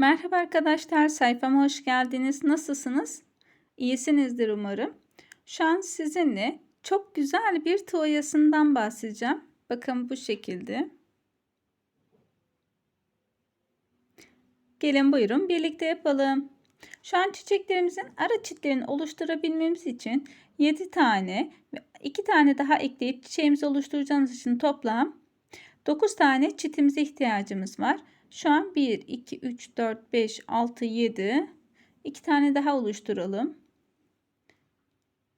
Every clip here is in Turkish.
Merhaba arkadaşlar, sayfama hoş geldiniz. Nasılsınız? İyisinizdir umarım. Şu an sizinle çok güzel bir tuğyasından bahsedeceğim. Bakın bu şekilde. Gelin buyurun birlikte yapalım. Şu an çiçeklerimizin ara çitlerini oluşturabilmemiz için 7 tane ve 2 tane daha ekleyip çiçeğimizi oluşturacağımız için toplam 9 tane çitimize ihtiyacımız var. Şu an 1, 2, 3, 4, 5, 6, 7. 2 tane daha oluşturalım.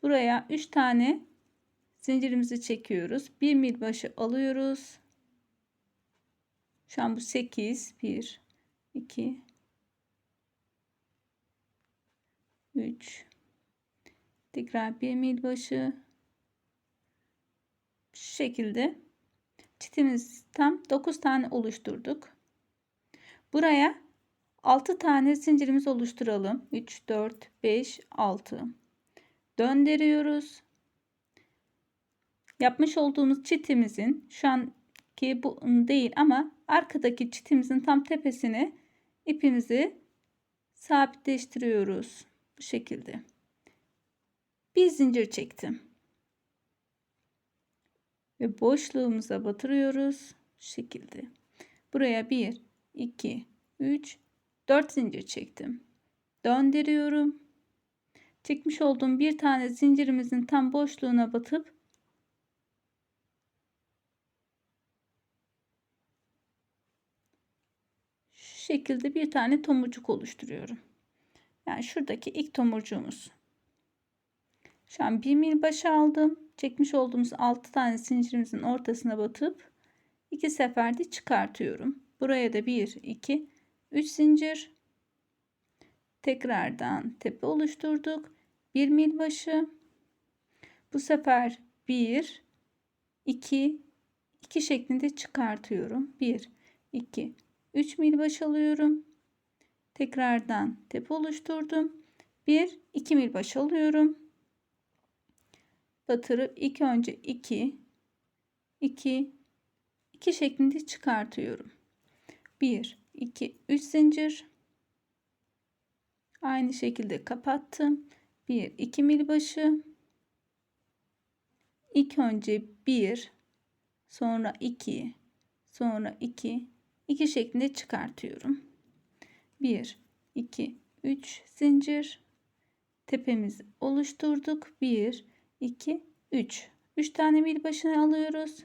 Buraya 3 tane zincirimizi çekiyoruz. 1 mil başı alıyoruz. Şu an bu 8. 1, 2, 3. Tekrar 1 mil başı. Şu şekilde çitimiz tam 9 tane oluşturduk. Buraya 6 tane zincirimiz oluşturalım. 3, 4, 5, 6. Döndürüyoruz. Yapmış olduğumuz çitimizin şu anki bu değil ama arkadaki çitimizin tam tepesine ipimizi sabitleştiriyoruz. Bu şekilde. Bir zincir çektim. Ve boşluğumuza batırıyoruz. Şu şekilde. Buraya bir 2, 3, 4 zincir çektim. Döndürüyorum. Çekmiş olduğum bir tane zincirimizin tam boşluğuna batıp şu şekilde bir tane tomurcuk oluşturuyorum. Yani şuradaki ilk tomurcuğumuz. Şu an bir mil başı aldım. Çekmiş olduğumuz 6 tane zincirimizin ortasına batıp iki seferde çıkartıyorum. Buraya da 1, 2, 3 zincir. Tekrardan tepe oluşturduk. 1 mil başı. Bu sefer 1, 2, 2 şeklinde çıkartıyorum. 1, 2, 3 mil baş alıyorum. Tekrardan tepe oluşturdum. 1, 2 mil baş alıyorum. Batırıp ilk önce 2, 2, 2 şeklinde çıkartıyorum. 1, 2, 3 zincir. Aynı şekilde kapattım. 1, 2 mil başı. İlk önce 1, sonra 2, sonra 2, 2 şeklinde çıkartıyorum. 1, 2, 3 zincir. Tepemizi oluşturduk. 1, 2, 3. 3 tane mil başına alıyoruz.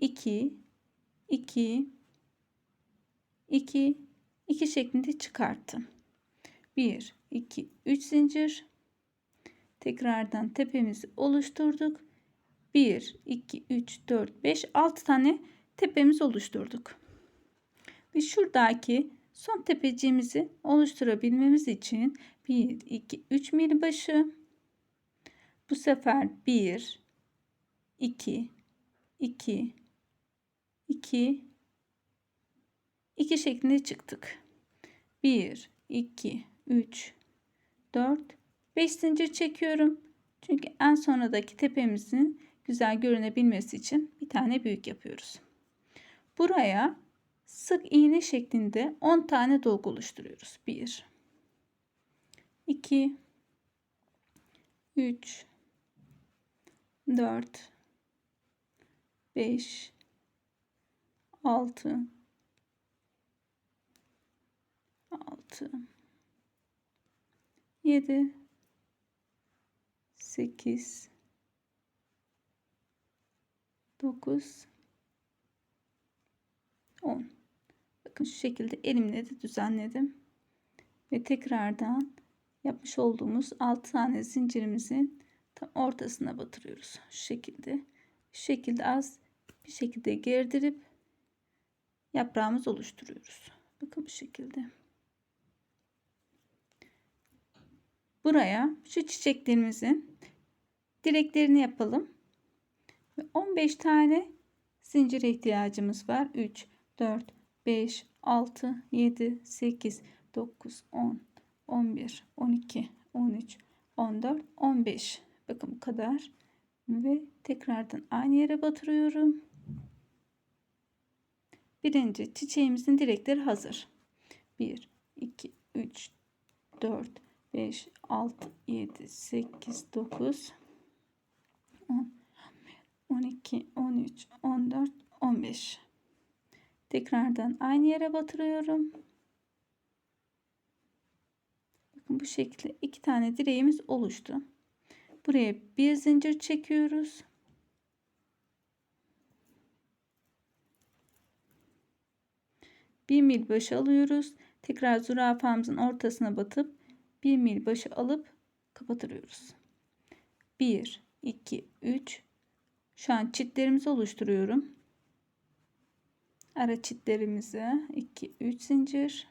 2, 2, 2 2 şeklinde çıkarttım. 1 2 3 zincir tekrardan tepemizi oluşturduk. 1 2 3 4 5 6 tane tepemiz oluşturduk. Ve şuradaki son tepeciğimizi oluşturabilmemiz için 1 2 3 mil başı bu sefer 1 2 2 2 2 şeklinde çıktık. 1, 2, 3, 4, 5 zincir çekiyorum. Çünkü en sonradaki tepemizin güzel görünebilmesi için bir tane büyük yapıyoruz. Buraya sık iğne şeklinde 10 tane dolgu oluşturuyoruz. 1 2 3 4 5 6 6 7 8 9 10 Bakın şu şekilde elimle de düzenledim. Ve tekrardan yapmış olduğumuz 6 tane zincirimizin tam ortasına batırıyoruz. Şu şekilde. Şu şekilde az bir şekilde gerdirip yaprağımız oluşturuyoruz. Bakın bu şekilde. Buraya şu çiçeklerimizin direklerini yapalım. 15 tane zincire ihtiyacımız var. 3, 4, 5, 6, 7, 8, 9, 10, 11, 12, 13, 14, 15. Bakın bu kadar. Ve tekrardan aynı yere batırıyorum. Birinci çiçeğimizin direkleri hazır. 1, 2, 3, 4, 5, 6, 7, 8, 9, 10, 12, 13, 14, 15. Tekrardan aynı yere batırıyorum. Bakın bu şekilde iki tane direğimiz oluştu. Buraya bir zincir çekiyoruz. Bir mil başı alıyoruz. Tekrar zürafamızın ortasına batıp bir mil başı alıp kapatıyoruz. 1, 2, 3. Şu an çitlerimizi oluşturuyorum. Ara çitlerimizi 2, 3 zincir.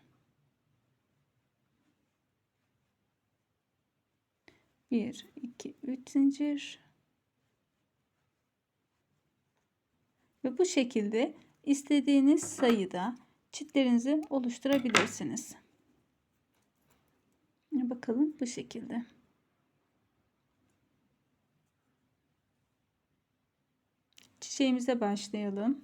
1, 2, 3 zincir. Ve bu şekilde istediğiniz sayıda çitlerinizi oluşturabilirsiniz. Bakalım bu şekilde. Çiçeğimize başlayalım.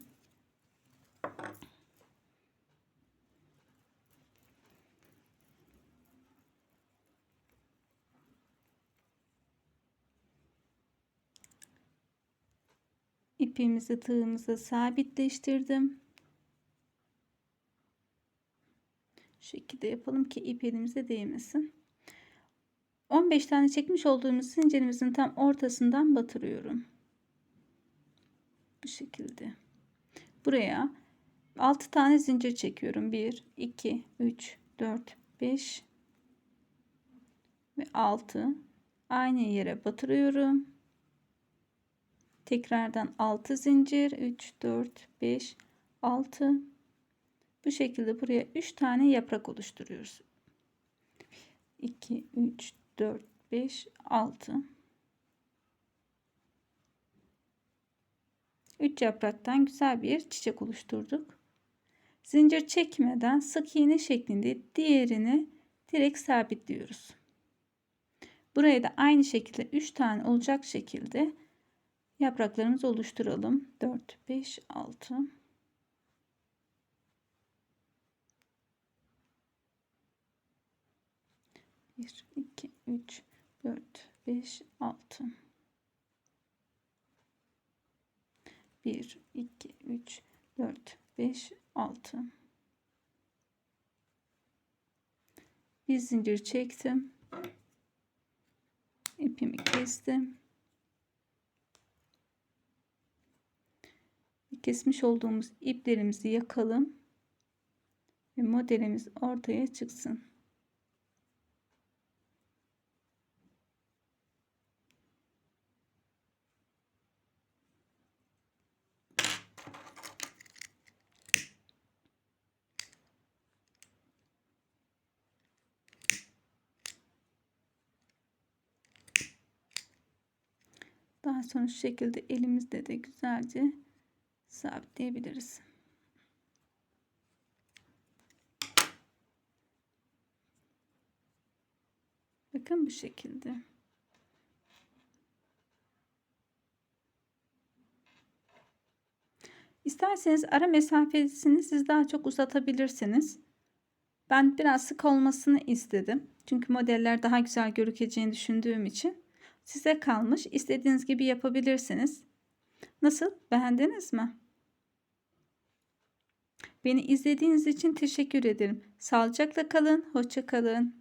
İpimizi tığımıza sabitleştirdim. Şu şekilde yapalım ki ip elimize değmesin. 15 tane çekmiş olduğumuz zincirimizin tam ortasından batırıyorum. Bu şekilde. Buraya 6 tane zincir çekiyorum. 1, 2, 3, 4, 5 ve 6. Aynı yere batırıyorum. Tekrardan 6 zincir. 3, 4, 5, 6. Bu şekilde buraya 3 tane yaprak oluşturuyoruz. 2, 3, 4, 5, 6. 3 yapraktan güzel bir çiçek oluşturduk. Zincir çekmeden sık iğne şeklinde diğerini direkt sabitliyoruz. Buraya da aynı şekilde 3 tane olacak şekilde yapraklarımızı oluşturalım. 4, 5, 6. Bir, iki, üç, dört, beş, altı. Bir, iki, üç, dört, beş, altı. Bir zincir çektim. İpimi kestim. Kesmiş olduğumuz iplerimizi yakalım. Ve modelimiz ortaya çıksın. Daha sonra şu şekilde elimizde de güzelce sabitleyebiliriz. Bakın bu şekilde. İsterseniz ara mesafesini siz daha çok uzatabilirsiniz. Ben biraz sık olmasını istedim. Çünkü modeller daha güzel görükeceğini düşündüğüm için. Size kalmış. İstediğiniz gibi yapabilirsiniz. Nasıl? Beğendiniz mi? Beni izlediğiniz için teşekkür ederim. Sağlıcakla kalın. Hoşça kalın.